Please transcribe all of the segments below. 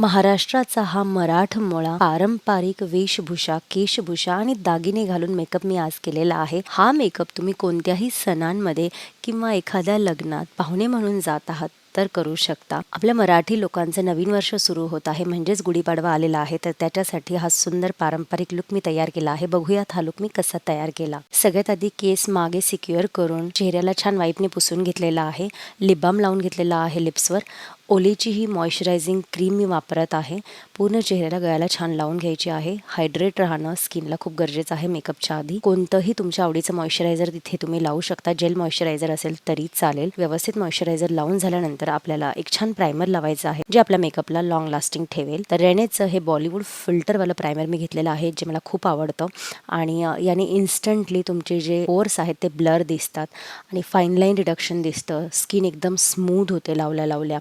महाराष्ट्राचा हा मराठमोळा पारंपरिक वेशभूषा केशभूषा आणि दागिने घालून मेकअप मी आज केलेला आहे. हा मेकअप तुम्ही कोणत्याही सणांमध्ये किंवा एखाद्या लग्नात पाहुणे म्हणून जात आहात तर करू शकता. आपल्या मराठी लोकांचं नवीन वर्ष सुरू होत आहे म्हणजेच गुढीपाडवा आलेला आहे. तर त्याच्यासाठी हा सुंदर पारंपरिक लुक मी तयार केला आहे. बघूयात हा लुक मी कसा तयार केला. सगळ्यात आधी केस मागे सिक्युअर करून चेहऱ्याला छान वाईपने पुसून घेतलेला आहे. लिबाम लावून घेतलेला आहे लिप्सवर ओलेची ही मॉइश्चरायझिंग क्रीम मी वापरत आहे. पूर्ण चेहऱ्याला गळ्याला छान लावून घ्यायची आहे. हायड्रेट राहणं स्किनला खूप गरजेचं आहे मेकअपच्या आधी. कोणतंही तुमच्या आवडीचं मॉइश्चरायझर तिथे तुम्ही लावू शकता. जेल मॉइश्चरायझर असेल तरी चालेल. व्यवस्थित मॉइश्चरायझर लावून झाल्यानंतर आपल्याला एक छान प्रायमर लावायचं आहे जे आपल्या मेकअपला लॉंग लास्टिंग ठेवेल. तर रेनेचं हे बॉलिवूड फिल्टरवालं प्रायमर मी घेतलेलं आहे जे मला खूप आवडतं. आणि याने इन्स्टंटली तुमचे जे पोर्स आहेत ते ब्लर दिसतात. आणि फाईन लाईन रिडक्शन दिसतं. स्किन एकदम स्मूथ होते लावल्या लावल्या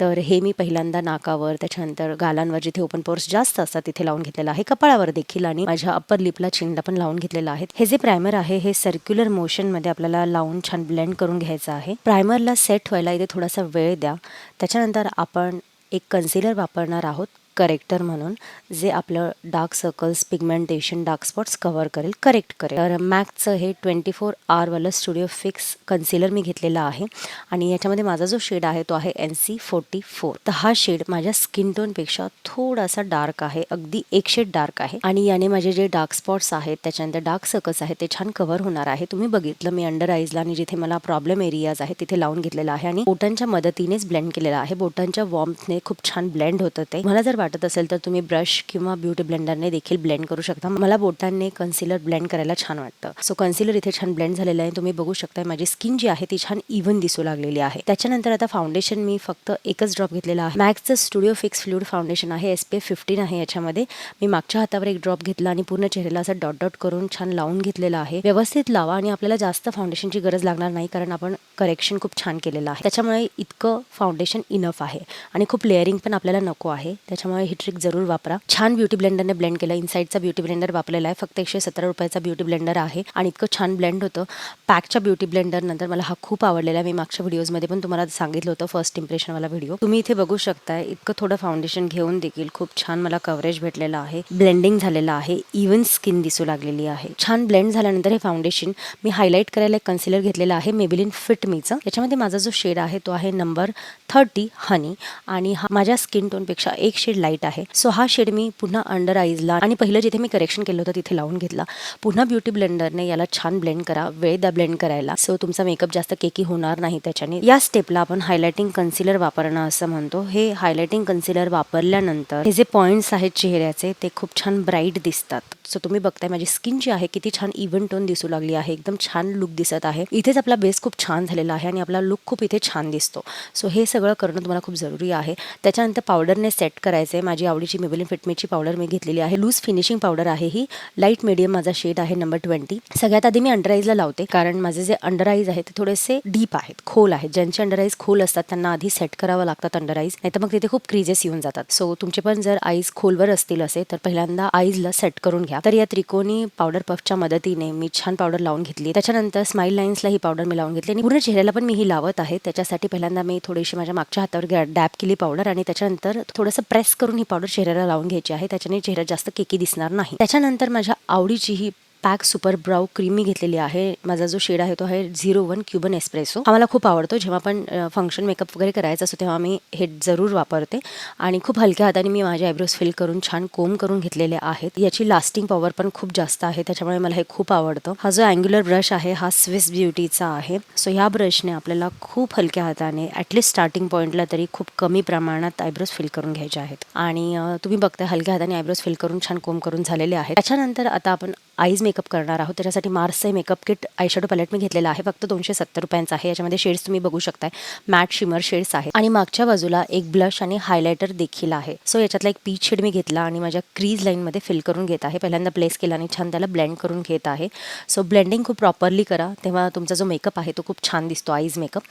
तर हे मी पहिल्यांदा नाकावर त्याच्यानंतर गालांवर जिथे ओपन पोर्स जास्त असतात तिथे लावून घेतलेलं आहे. कपाळावर देखील आणि माझ्या अप्पर लिपला चिनला पण लावून घेतलेलं आहे हे जे प्रायमर आहे हे सर्क्युलर मोशनमध्ये आपल्याला लावून छान ब्लेंड करून घ्यायचं आहे. प्रायमरला सेट व्हायला इथे थोडासा वेळ द्या. त्याच्यानंतर आपण एक कन्सिलर वापरणार आहोत. करेक्टर म्हणून जे आपलं dark circles pigmentation dark spots cover करेल करेक्ट करेल. तर मॅकचं हे ट्वेंटी फोर आरवालं स्टुडिओ फिक्स कन्सिलर मी घेतलेला आहे आणि याच्यामध्ये माझा जो शेड आहे तो आहे एन सी फोर्टी फोर तर हा शेड माझ्या स्किन टोनपेक्षा थोडासा डार्क आहे अगदी एक शेड डार्क आहे आणि याने माझे जे डार्क स्पॉट्स आहेत त्याच्यानंतर डार्क सर्कल्स आहेत ते छान कव्हर होणार आहे. तुम्ही बघितलं मी अंडर आईजला आणि जिथे मला प्रॉब्लेम एरियाज आहे तिथे लावून घेतलेला आहे आणि बोटांच्या मदतीनेच ब्लेंड केलेला आहे. बोटांच्या वॉर्मने खूप छान ब्लेंड होतं ते. मला जर वाटत असेल तर तुम्ही ब्रश किंवा ब्युटी ब्लेंडरने देखील ब्लेंड करू शकता. मला बोटांनी कन्सिलर ब्लेंड करायला छान वाटतं. सो कन्सिलर इथे छान ब्लेंड झालेलं आहे. तुम्ही बघू शकता माझी स्किन जी आहे ती छान इव्हन दिसू लागलेली आहे. त्याच्यानंतर आता फाउंडेशन मी फक्त एकच ड्रॉप घेतलेला आहे. मॅक्सचं स्टुडिओ फिक्स फ्लूड फाउंडेशन आहे. एस पी एफ फिफ्टीन आहे याच्यामध्ये. मी मागच्या हातावर एक ड्रॉप घेतला आणि पूर्ण चेहऱ्याला असं डॉट डॉट करून छान लावून घेतलेला आहे. व्यवस्थित लावा आणि आपल्याला जास्त फाउंडेशनची गरज लागणार नाही कारण आपण करेक्शन खूप छान केलेलं आहे. त्याच्यामुळे इतकं फाउंडेशन इनफ आहे. आणि खूप लेअरिंग पण आपल्याला नको आहे. त्याच्यामुळे ही ट्रिक जरूर वापरा. छान ब्युटी ब्लेंडरने ब्लेंड केलं. इनसाईडचा ब्युटी ब्लेंडर वापरलेला आहे. फक्त एकशे सतरा रुपयाचा ब्युटी ब्लेंडर आहे आणि इतकं छान ब्लेंड होतं. पॅकच्या ब्युटी ब्लेंडर नंतर मला हा खूप आवडलेला आहे. मी मागच्या व्हिडिओजमध्ये पण तुम्हाला सांगितलं होतं फर्स्ट इम्प्रेशनवाला व्हिडिओ तुम्ही इथे बघू शकताय इतकं थोडं फाउंडेशन घेऊन देखील खूप छान मला कव्हरेज भेटलेलं आहे. ब्लेंडिंग झालेलं आहे. इव्हन स्किन दिसू लागलेली आहे. छान ब्लेंड झाल्यानंतर हे फाउंडेशन मी हायलाईट करायला एक कन्सिलर घेतलेलं आहे. मेबिलिन फिट मीचं याच्यामध्ये माझा जो शेड आहे तो आहे नंबर थर्टी हनी आणि हा माझ्या स्किन टोनपेक्षा एक शेड लाइट आहे. सो हा शेड मी पुन्हा अंडर आईजला आणि पहिलं जिथे मी करेक्शन केलं होतं तिथे लावून घेतला. पुन्हा ब्युटी ब्लेंडरने याला छान ब्लेंड करा वेळ द्या ब्लेंड करायला. सो तुमचा मेकअप जास्त केकी होणार नाही त्याच्याने. या स्टेपला आपण हायलायटिंग कन्सिलर वापरणं असं म्हणतो. हे हायलायटिंग कन्सिलर वापरल्यानंतर हे जे पॉईंट्स आहेत चेहऱ्याचे ते खूप छान ब्राईट दिसतात. सो तुम्ही बघताय माझी स्किन जी आहे किती छान इव्हन टोन दिसू लागली आहे. एकदम छान लुक दिसत आहे. इथेच आपला बेस खूप छान झालेला आहे आणि आपला लुक खूप इथे छान दिसतो. सो हे सगळं करणं तुम्हाला खूप जरुरी आहे. त्याच्यानंतर पावडरने सेट करायचं आहे माझी आवडीची मेबलिन फिटमेची पावडर मी घेतलेली आहे. लूज फिनिशिंग पावडर आहे ही. लाइट मीडियम माझा शेड आहे नंबर ट्वेंटी सगळ्यात आधी मी अंडर आईजला लावते कारण माझे जे अंडर आईज आहेत ते थोडेसे डीप आहेत खोल आहेत. ज्यांचे अंडर आईज खोल असतात त्यांना आधी सेट करावं लागतात अंडर आईज नाही तर मग तिथे खूप क्रीजेस येऊन जातात. सो तुमचे पण जर आईज खोलवर असतील असे तर पहिल्यांदा आईजला सेट करून घ्या. तर या त्रिकोणी पावडर पफच्या मदतीने मी छान पावडर लावून घेतली. त्याच्यानंतर स्माईल लाईन्सला ही पावडर मी लावून घेतली. आणि पूर्ण चेहऱ्याला पण मी ही लावत आहे. त्याच्यासाठी पहिल्यांदा मी थोडीशी माझ्या मागच्या हातावर डॅप केली पावडर आणि त्याच्यानंतर थोडंसं प्रेस करून ही पावडर चेहऱ्याला लावून घ्यायची आहे. त्याच्याने चेहरा जास्त केकी दिसणार नाही. त्याच्यानंतर माझ्या आवडीची ही पॅक सुपर ब्राऊ क्रीम मी घेतलेली आहे. माझा जो शेड आहे तो आहे झिरो वन क्युबन एस्प्रेसो. आम्हाला खूप आवडतो. जेव्हा पण फंक्शन मेकअप वगैरे करायचं असतो तेव्हा मी हे जरूर वापरते. आणि खूप हलक्या हाताने मी माझे आयब्रोज फिल करून छान कोम करून घेतलेले आहेत. याची लास्टिंग पॉवर पण खूप जास्त आहे. त्याच्यामुळे मला हे खूप आवडतं. हा जो अँग्युलर ब्रश आहे हा स्विस ब्युटीचा आहे. सो ह्या ब्रशने आपल्याला खूप हलक्या हाताने ॲटलिस्ट स्टार्टिंग पॉईंटला तरी खूप कमी प्रमाणात आयब्रोज फिल करून घ्यायचे आहेत. आणि तुम्ही बघताय हलक्या हाताने आयब्रोज फिल करून छान कोम करून झालेले आहेत. त्याच्यानंतर आता आपण आईज मेकअप करणार आहोत. त्याच्यासाठी मार्सचे मेकअप किट आयशॅडो पॅलेट मी घेतलेला आहे. फक्त दोनशे सत्तर रुपयांचा आहे. याच्यामध्ये शेड्स तुम्ही बघू शकताय. मॅट शिमर शेड्स आहेत. आणि मागच्या बाजूला एक ब्लश आणि हायलायटर देखील आहे. सो याच्यातला एक पीच शेड मी घेतला आणि माझ्या क्रीज लाईनमध्ये फिल करून घेत आहे. पहिल्यांदा प्लेस केला आणि छान त्याला ब्लेंड करून घेत आहे. सो ब्लेंडिंग खूप प्रॉपरली करा. तेव्हा तुमचा जो मेकअप आहे तो खूप छान दिसतो आईज मेकअप.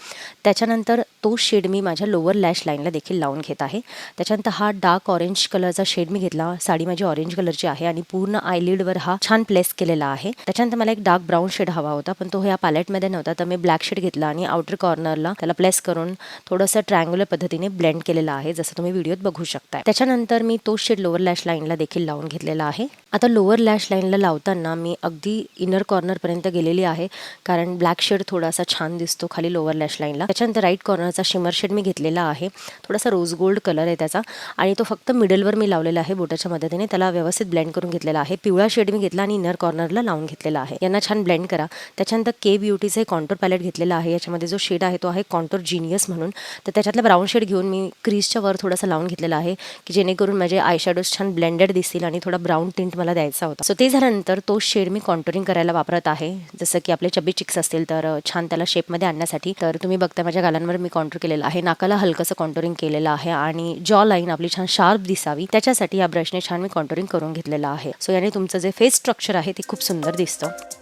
त्याच्यानंतर तो शेड मी माझ्या लोअर लॅश लाईनला देखील लावून घेत आहे. त्याच्यानंतर हा डार्क ऑरेंज कलरचा शेड मी घेतला. साडी माझी ऑरेंज कलरची आहे आणि पूर्ण आयलिडवर हा छान प्ले लेस केलेला आहे. त्याच्यानंतर मला एक डार्क ब्राऊन शेड हवा होता पण तो ह्या पॅलेटमध्ये नव्हता. तर मी ब्लॅक शेड घेतला आणि आउटर कॉर्नरला त्याला प्लेस करून थोडंसं ट्रँग्युलर पद्धतीने ब्लेंड केलेलं आहे जसं तुम्ही व्हिडिओत बघू शकता त्याच्यानंतर मी तो शेड लोअर लॅश लाईनला देखील लावून घेतलेला आहे. आता लोअर लॅश लाईनला लावताना मी अगदी इनर कॉर्नरपर्यंत गेलेली आहे कारण ब्लॅक शेड थोडासा छान दिसतो खाली लोअर लॅश लाईनला त्याच्यानंतर राईट कॉर्नरचा शिमर शेड मी घेतलेला आहे. थोडासा रोज गोल्ड कलर आहे त्याचा आणि तो फक्त मिडलवर मी लावलेला आहे बोटाच्या मदतीने. त्याला व्यवस्थित ब्लेंड करून घेतलेला आहे. पिवळा शेड मी घेतला आणि इनर कॉर्नरला लावून घेतलेला आहे. यांना छान ब्लेंड करा. त्याच्यानंतर के ब्युटीचं एक कॉन्टोर पॅलेट घेतलेला आहे. याच्यामध्ये जो शेड आहे तो आहे कॉन्टोर जिनियस म्हणून. तर त्याच्यातला ब्राऊन शेड घेऊन मी क्रीजच्या वर थोडासा लावून घेतलेला आहे की जेणेकरून माझे आय शॅडोज छान ब्लेंडेड दिसतील आणि थोडा ब्राऊन टिंट मला द्यायचा होता. सो ते झाल्यानंतर तो शेड मी कॉन्टोरिंग करायला वापरत आहे. जसं की आपले चबी चिक्स असतील तर छान त्याला शेपमध्ये आणण्यासाठी. तर तुम्ही बघता माझ्या गालांवर मी कॉन्टोर केलेलं आहे. नाकाला हलकंसं कॉन्टोरिंग केलेलं आहे आणि जॉ लाईन आपली छान शार्प दिसावी. त्याच्यासाठी या ब्रशने छान मी कॉन्टोरिंग करून घेतलेलं आहे. सो याने तुमचं जे फेस स्ट्रक्चर आहे ते खूप सुंदर दिसतं.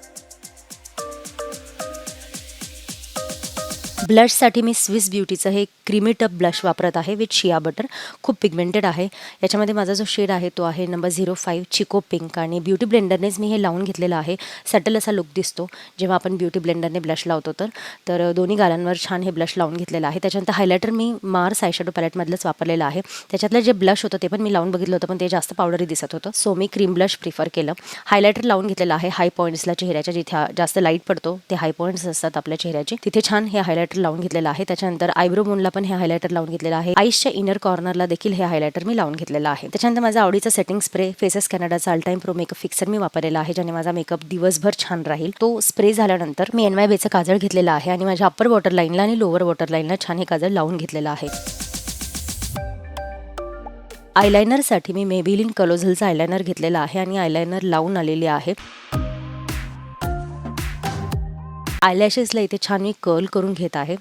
ब्लशसाठी मी स्विस ब्युटीचं हे क्रीमी टप ब्लश वापरत आहे विथ शिया बटर. खूप पिगमेंटेड आहे. याच्यामध्ये माझा जो शेड आहे तो आहे number zero five chico pink आणि ब्युटी ब्लेंडरनेच मी हे लावून घेतलेलं आहे. सटल असा लुक दिसतो. जेव्हा आपण ब्युटी ब्लेंडरने ब्लश लावतो तर तर दोन्ही गालांवर छान हे ब्लश लावून घेतलेलं आहे. त्याच्यानंतर हायलायटर मी मार्स आयशॅडो पॅलेटमधलंच वापरलेलं आहे. त्याच्यातलं जे ब्लश होतं ते पण मी लावून बघितलं होतं पण ते जास्त पावडरी दिसत होतं. सो मी क्रीम ब्लश प्रिफर केलं. हायलायटर लावून घेतलेलं आहे हाय पॉईंट्सला चेहऱ्याच्या जिथे जास्त लाइट पडतो ते हाय पॉईंट्स असतात आपल्या चेहऱ्याचे. तिथे छान हे हायलायटर लावून घेतलेलं आहे. त्याच्यानंतर आयब्रो बोनला पण हे हायलायटर लावून घेतलेला आहे. आईसच्या इनर कॉर्नरला देखील हे हायलायटर मी लावून घेतलेलं आहे. त्याच्यानंतर माझा आवडीचा setting spray Faces कॅनडाचा all time pro makeup fixer मी वापरलेला आहे ज्याने माझा मेकअप दिवसभर छान राहील. तो स्प्रे झाल्यानंतर मी एन वाय बेचं काजळ घेतलेलं आहे आणि माझ्या अप्पर वॉटर लाईनला आणि लोअर वॉटर लाईनला छान हे काजळ लावून घेतलेलं आहे. आयलायनरसाठी मी मेबिलिन कलोझलचा आयलायनर घेतलेला आहे आणि आयलायनर लावून आलेली आहे. आयलॅशेसला इथे छान मी कर्ल करून घेत आहे.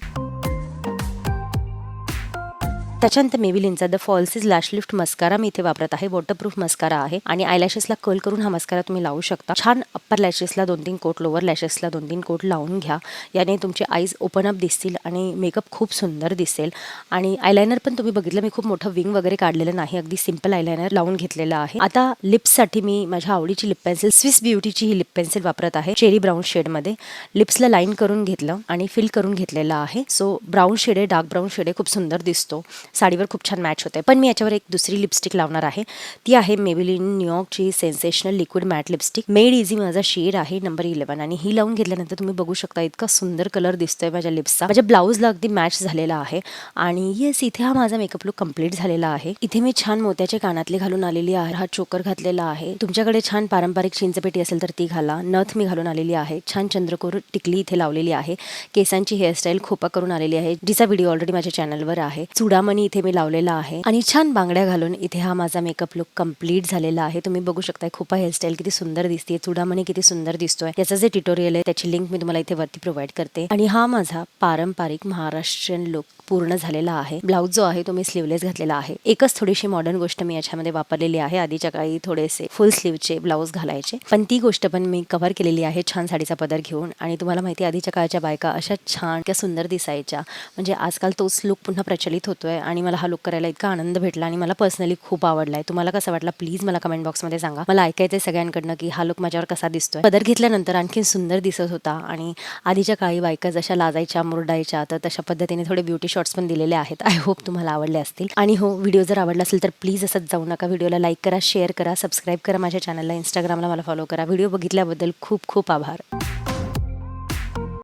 त्याच्यानंतर मेविलिनचा the falsies lash lift mascara मी इथे वापरत आहे. वॉटरप्रूफ मस्कारा आहे. आणि आयलॅशेसला कल करून हा मस्कारा तुम्ही लावू शकता. छान अप्पर लॅशेसला दोन तीन कोट लोअर लॅशेसला दोन तीन कोट लावून घ्या. याने तुमचे आईज ओपन अप दिसतील आणि मेकअप खूप सुंदर दिसेल. आणि आयलायनर पण तुम्ही बघितलं मी खूप मोठं विंग वगैरे काढलेलं नाही. अगदी सिंपल आयलायनर लावून घेतलेलं आहे. आता लिप्ससाठी मी माझ्या आवडीची लिप पेन्सिल स्विस ब्युटीची ही लिप पेन्सिल वापरत आहे. चेरी ब्राऊन शेडमध्ये लिप्सला लाईन करून घेतलं आणि फिल करून घेतलेलं आहे. सो ब्राऊन शेड आहे डार्क ब्राऊन शेड आहे खूप सुंदर दिसतो. साडीवर खूप छान मॅच होते पण मी याच्यावर एक दुसरी लिपस्टिक लावणार आहे. ती आहे Maybelline न्यूयॉर्कची sensational liquid matte lipstick made easy माझा शेड आहे नंबर इलेव्हन आणि ही लावून घेतल्यानंतर तुम्ही बघू शकता इतका सुंदर कलर दिसतोय माझ्या लिप्सचा माझ्या ब्लाऊजला अगदी मॅच झालेला आहे. आणि येस इथे हा माझा मेकअप लुक कंप्लीट झालेला आहे. इथे मी छान मोत्याचे कानातले घालून आलेली आहे. हा चोकर घातलेला आहे. तुमच्याकडे छान पारंपरिक चिंचपेटी असेल तर ती घाला. नथ मी घालून आलेली आहे. छान चंद्रकोर टिकली इथे लावलेली आहे. केसांची हेअरस्टाईल खोपा करून आलेली आहे. जिचा व्हिडिओ ऑलरेडी माझ्या चॅनलवर आहे. चुडामणी इथे मी लावलेला आहे. आणि छान बांगड्या घालून इथे हा माझा मेकअप लुक कंप्लीट झालेला आहे. तुम्ही बघू शकता खूप हेअरस्टाईल किती सुंदर दिसते चुडामणी किती सुंदर दिसतोय. याचं जे ट्युटोरियल आहे त्याची लिंक मी तुम्हाला इथे वरती प्रोव्हाइड करते. आणि हा माझा पारंपरिक महाराष्ट्रीयन लुक पूर्ण झालेला आहे. ब्लाऊज जो आहे तो मी स्लीवलेस घातलेला आहे. एकच थोडीशी मॉडर्न गोष्ट मी याच्यामध्ये वापरलेली आहे. आधीच्या काळी थोडेसे फुल स्लीवचे ब्लाऊज घालायचे. पण ती गोष्ट पण मी कव्हर केलेली आहे छान साडीचा पदर घेऊन. आणि तुम्हाला माहिती आधीच्या काळच्या बायका अशा छान किंवा सुंदर दिसायच्या. म्हणजे आजकाल तोच लुक पुन्हा प्रचलित होतोय. आणि आणि मला हा लुक करायला इतका आनंद भेटला आणि मला पर्सनली खूप आवडलाय. तुम्हाला कसा वाटला? प्लीज मला कमेंट बॉक्समध्ये सांगा. मला ऐकायचंय सगळ्यांकडनं की हा लुक माझ्यावर कसा दिसतोय. पदर घेतल्यानंतर आणखी सुंदर दिसत होता आणि आधीच्या काळी बायका जशा लाजायच्या मुरडायच्या तर तशा पद्धतीने थोडे ब्युटी शॉट्स पण दिलेले आहेत. आय होप तुम्हाला आवडले असतील. आणि हो व्हिडिओ जर आवडला असेल तर प्लीज असंच जाऊ नका. व्हिडिओला लाईक करा शेअर करा सबस्क्राईब करा माझ्या चॅनलला इंस्टाग्रामला मला फॉलो करा. व्हिडिओ बघितल्याबद्दल खूप खूप आभार.